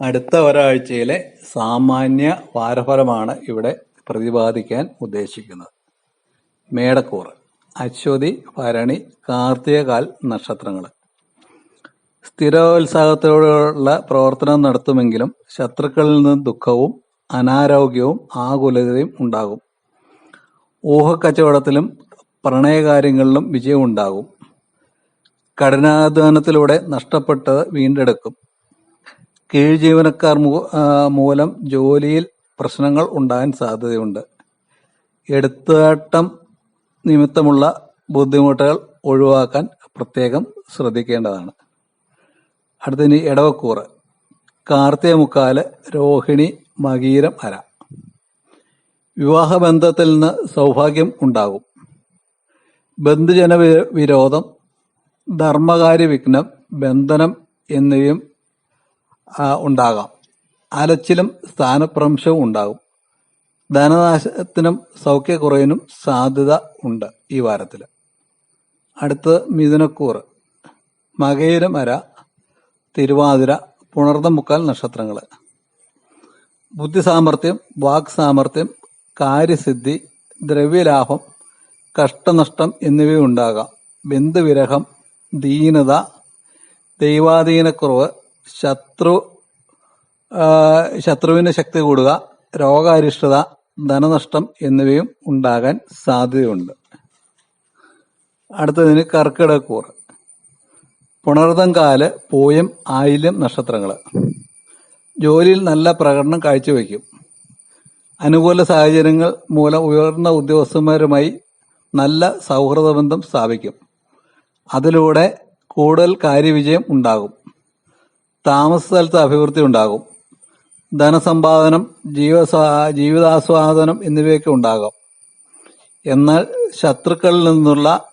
അടുത്ത ഒരാഴ്ചയിലെ സാമാന്യ വാരഫലമാണ് ഇവിടെ പ്രതിപാദിക്കാൻ ഉദ്ദേശിക്കുന്നത്. മേടക്കൂറ് അശ്വതി, ഭരണി, കാർത്തികകാൽ നക്ഷത്രങ്ങൾ സ്ഥിരോത്സാഹത്തോടെയുള്ള പ്രവർത്തനം നടത്തുമെങ്കിലും ശത്രുക്കളിൽ നിന്ന് ദുഃഖവും അനാരോഗ്യവും ആകുലതയും ഉണ്ടാകും. ഊഹക്കച്ചവടത്തിലും പ്രണയകാര്യങ്ങളിലും വിജയമുണ്ടാകും. കഠിനാധ്വാനത്തിലൂടെ നഷ്ടപ്പെട്ടത് വീണ്ടെടുക്കും. കീഴ്ജീവനക്കാർ മൂലം ജോലിയിൽ പ്രശ്നങ്ങൾ ഉണ്ടാകാൻ സാധ്യതയുണ്ട്. എടുത്താട്ടം നിമിത്തമുള്ള ബുദ്ധിമുട്ടുകൾ ഒഴിവാക്കാൻ പ്രത്യേകം ശ്രദ്ധിക്കേണ്ടതാണ്. അടുത്തതിനി ഇടവക്കൂറ് കാർത്തിക മുക്കാൽ രോഹിണി മകീരം അര വിവാഹബന്ധത്തിൽ നിന്ന് സൗഭാഗ്യം ഉണ്ടാകും. ബന്ധുജന വിരോധം ധർമ്മകാര്യ വിഘ്നം ബന്ധനം എന്നിവയും ഉണ്ടാകാം. അലച്ചിലും സ്ഥാനഭ്രംശവും ഉണ്ടാകും. ധനനാശത്തിനും സൗഖ്യക്കുറവിനും സാധ്യത ഉണ്ട് ഈ വാരത്തിൽ അടുത്തത് മിഥുനക്കൂറ് മകയിരമര തിരുവാതിര പുണർദം മുക്കാൽ സാമർഥ്യം വാക് സാമർഥ്യം കാര്യസിദ്ധി ദ്രവ്യലാഭം കഷ്ടനഷ്ടം എന്നിവയുണ്ടാകാം. ബന്ധുവിരഹം ദീനത ദൈവാധീനക്കുറവ് ശത്രു ശത്രുവിന്റെ ശക്തി കൂടുക രോഗാരിഷ്ടത ധനനഷ്ടം എന്നിവയും ഉണ്ടാകാൻ സാധ്യതയുണ്ട്. അടുത്തതിന് കർക്കിടക്കൂർ പുണർദം കാൽ പൂയം ആയില്യം നക്ഷത്രങ്ങൾ ജോലിയിൽ നല്ല പ്രകടനം കാഴ്ചവെക്കും. അനുകൂല സാഹചര്യങ്ങൾ മൂലം ഉയർന്ന ഉദ്യോഗസ്ഥന്മാരുമായി നല്ല സൗഹൃദ ബന്ധം സ്ഥാപിക്കും. അതിലൂടെ കൂടുതൽ കാര്യവിജയം ഉണ്ടാകും. താമസസ്ഥലത്ത് അഭിവൃദ്ധി ഉണ്ടാകും. ധനസമ്പാദനം ജീവിതാസ്വാദനം എന്നിവയൊക്കെ ഉണ്ടാകാം. എന്നാൽ ശത്രുക്കളിൽ നിന്നുള്ള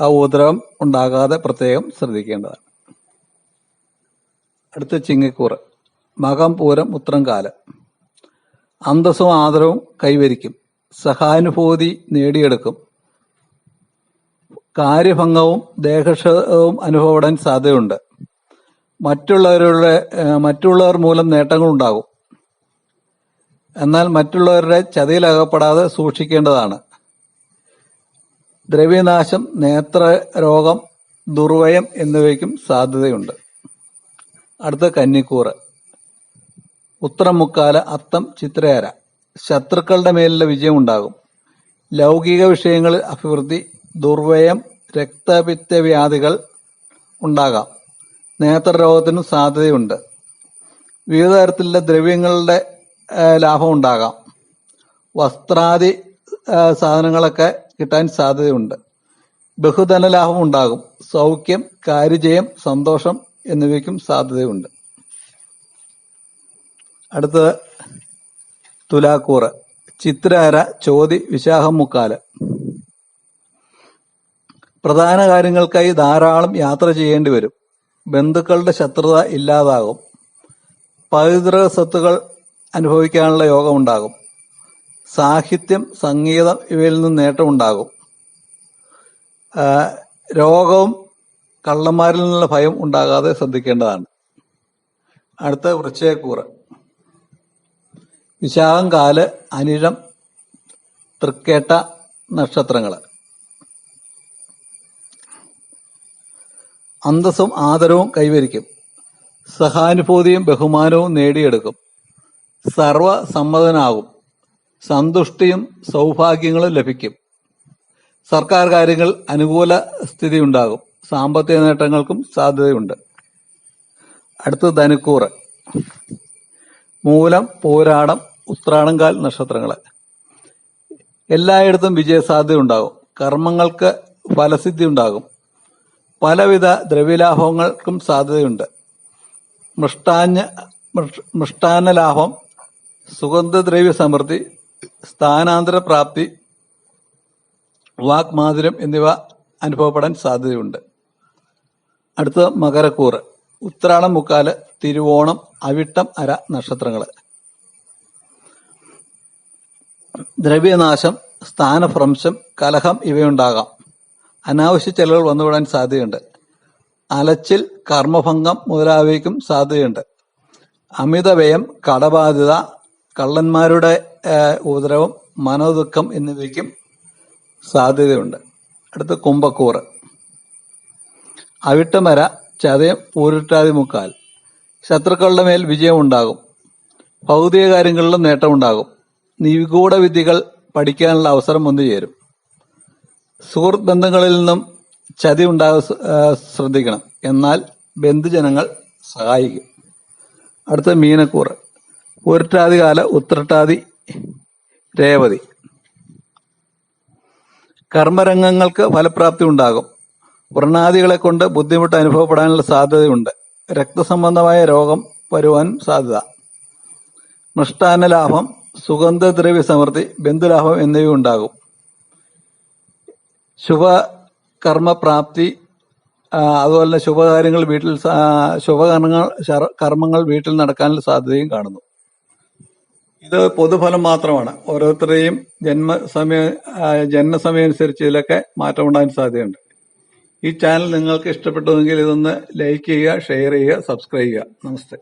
ആ ഉപദ്രവം ഉണ്ടാകാതെ പ്രത്യേകം ശ്രദ്ധിക്കേണ്ടതാണ്. അടുത്ത ചിങ്ങക്കൂറ് മകം പൂരം ഉത്രം കാലം അന്തസ്സും ആദരവും കൈവരിക്കും. സഹാനുഭൂതി നേടിയെടുക്കും. കാര്യഭംഗവും ദേഹക്ഷതവും അനുഭവപ്പെടാൻ സാധ്യതയുണ്ട്. മറ്റുള്ളവരുടെ മറ്റുള്ളവർ മൂലം നേട്ടങ്ങളുണ്ടാകും. എന്നാൽ മറ്റുള്ളവരുടെ ചതിയിലകപ്പെടാതെ സൂക്ഷിക്കേണ്ടതാണ്. ദ്രവ്യനാശം നേത്രരോഗം ദുർവയം എന്നിവയ്ക്കും സാധ്യതയുണ്ട്. അടുത്ത കന്നിക്കൂറ് ഉത്തരമുക്കാല മുക്കാൽ അത്തം ചിത്രയര ശത്രുക്കളുടെ മേലുള്ള വിജയം ഉണ്ടാകും. ലൗകിക വിഷയങ്ങളിൽ അഭിവൃദ്ധി ദുർവ്യയം രക്തപിത്തവ്യാധികൾ ഉണ്ടാകാം. നേത്രരോഗത്തിനും സാധ്യതയുണ്ട്. വിവിധ തരത്തിലുള്ള ദ്രവ്യങ്ങളുടെ ലാഭം ഉണ്ടാകാം. വസ്ത്രാദി സാധനങ്ങളൊക്കെ കിട്ടാൻ സാധ്യതയുണ്ട്. ബഹുധനലാഭം ഉണ്ടാകും. സൗഖ്യം കാര്യജയം സന്തോഷം എന്നിവയ്ക്കും സാധ്യതയുണ്ട്. അടുത്തത് തുലാക്കൂറ് ചിത്രാര ചോതി വിശാഖം മുക്കാൽ പ്രധാന കാര്യങ്ങൾക്കായി ധാരാളം യാത്ര ചെയ്യേണ്ടി വരും. ബന്ധുക്കളുടെ ശത്രുത ഇല്ലാതാകും. പൈതൃക സ്വത്തുകൾ അനുഭവിക്കാനുള്ള യോഗമുണ്ടാകും. സാഹിത്യം സംഗീതം ഇവയിൽ നിന്ന് നേട്ടമുണ്ടാകും. രോഗവും കള്ളന്മാരിൽ നിന്നുള്ള ഭയം ഉണ്ടാകാതെ ശ്രദ്ധിക്കേണ്ടതാണ്. അടുത്ത വൃശ്ചികക്കൂറ് വിശാഖം കാൽ അനിഴം തൃക്കേട്ട നക്ഷത്രങ്ങൾ അന്തസ്സും ആദരവും കൈവരിക്കും. സഹാനുഭൂതിയും ബഹുമാനവും നേടിയെടുക്കും. സർവസമ്മതനാകും. സന്തുഷ്ടിയും സൗഭാഗ്യങ്ങളും ലഭിക്കും. സർക്കാർ കാര്യങ്ങൾ അനുകൂല സ്ഥിതി ഉണ്ടാകും സാമ്പത്തിക നേട്ടങ്ങൾക്കും സാധ്യതയുണ്ട്. അടുത്ത ധനുക്കൂറ് മൂലം പോരാടം ഉത്രാടംകാൽ നക്ഷത്രങ്ങൾ എല്ലായിടത്തും വിജയസാധ്യത ഉണ്ടാകും. കർമ്മങ്ങൾക്ക് ഫലസിദ്ധി ഉണ്ടാകും. പലവിധ ദ്രവ്യലാഭങ്ങൾക്കും സാധ്യതയുണ്ട്. മൃഷ്ടാന്ന മൃഷ്ടാന്നലാഭം സുഗന്ധദ്രവ്യ സമൃദ്ധി സ്ഥാനാന്തര പ്രാപ്തി വാക്മാധുര്യം എന്നിവ അനുഭവപ്പെടാൻ സാധ്യതയുണ്ട്. അടുത്തത് മകരക്കൂറ് ഉത്രാടം മുക്കാൽ തിരുവോണം അവിട്ടം അര നക്ഷത്രങ്ങൾ ദ്രവ്യനാശം സ്ഥാനഭ്രംശം കലഹം ഇവയുണ്ടാകാം. അനാവശ്യ ചെലവുകൾ വന്നുവിടാൻ സാധ്യതയുണ്ട്. അലച്ചിൽ കർമ്മഭംഗം മുതലായവയ്ക്കും സാധ്യതയുണ്ട്. അമിതവ്യയം കടബാധ്യത കള്ളന്മാരുടെ ഉപദ്രവം മനോദുഃഖം എന്നിവയ്ക്കും സാധ്യതയുണ്ട്. അടുത്ത് കുംഭക്കൂറ്. അവിട്ടമര ചതയം പൂരിട്ടാതി മുക്കാൽ. ശത്രുക്കളുടെ മേൽ വിജയമുണ്ടാകും. ഭൗതിക കാര്യങ്ങളിലും നേട്ടമുണ്ടാകും. നിഗൂഢ വിദ്യകൾ പഠിക്കാനുള്ള അവസരം വന്നു ചേരും സുഹൃത്ത് ബന്ധങ്ങളിൽ നിന്നും ചതി ഉണ്ടാകാൻ ശ്രദ്ധിക്കണം. എന്നാൽ ബന്ധുജനങ്ങൾ സഹായിക്കും. അടുത്ത മീനക്കൂറ്. പൂരട്ടാതികാല ഉത്രട്ടാതി രേവതി. കർമ്മരംഗങ്ങൾക്ക് ഫലപ്രാപ്തി ഉണ്ടാകും. വ്രണാദികളെ കൊണ്ട് ബുദ്ധിമുട്ട് അനുഭവപ്പെടാനുള്ള സാധ്യതയുണ്ട്. രക്തസംബന്ധമായ രോഗം വരുവാൻ സാധ്യത. മൃഷ്ടാന്ന ലാഭം സുഗന്ധദ്രവ്യ സമൃദ്ധി ബന്ധുലാഭം എന്നിവ ഉണ്ടാകും. ശുഭകർമ്മപ്രാപ്തി കർമ്മപ്രാപ്തി അതുപോലെ തന്നെ ശുഭകാര്യങ്ങൾ വീട്ടിൽ ശുഭകർമ്മങ്ങൾ കർമ്മങ്ങൾ വീട്ടിൽ നടക്കാനുള്ള സാധ്യതയും കാണുന്നു. ഇത് പൊതുഫലം മാത്രമാണ്. ഓരോരുത്തരെയും ജന്മസമയ ആ, ജനനസമയം അനുസരിച്ച് ഇതിലൊക്കെ മാറ്റം ഉണ്ടാകാൻ സാധ്യതയുണ്ട്. ഈ ചാനൽ നിങ്ങൾക്ക് ഇഷ്ടപ്പെട്ടുവെങ്കിൽ ഇതൊന്ന് ലൈക്ക് ചെയ്യുക ഷെയർ ചെയ്യുക സബ്സ്ക്രൈബ് ചെയ്യുക. നമസ്തേ.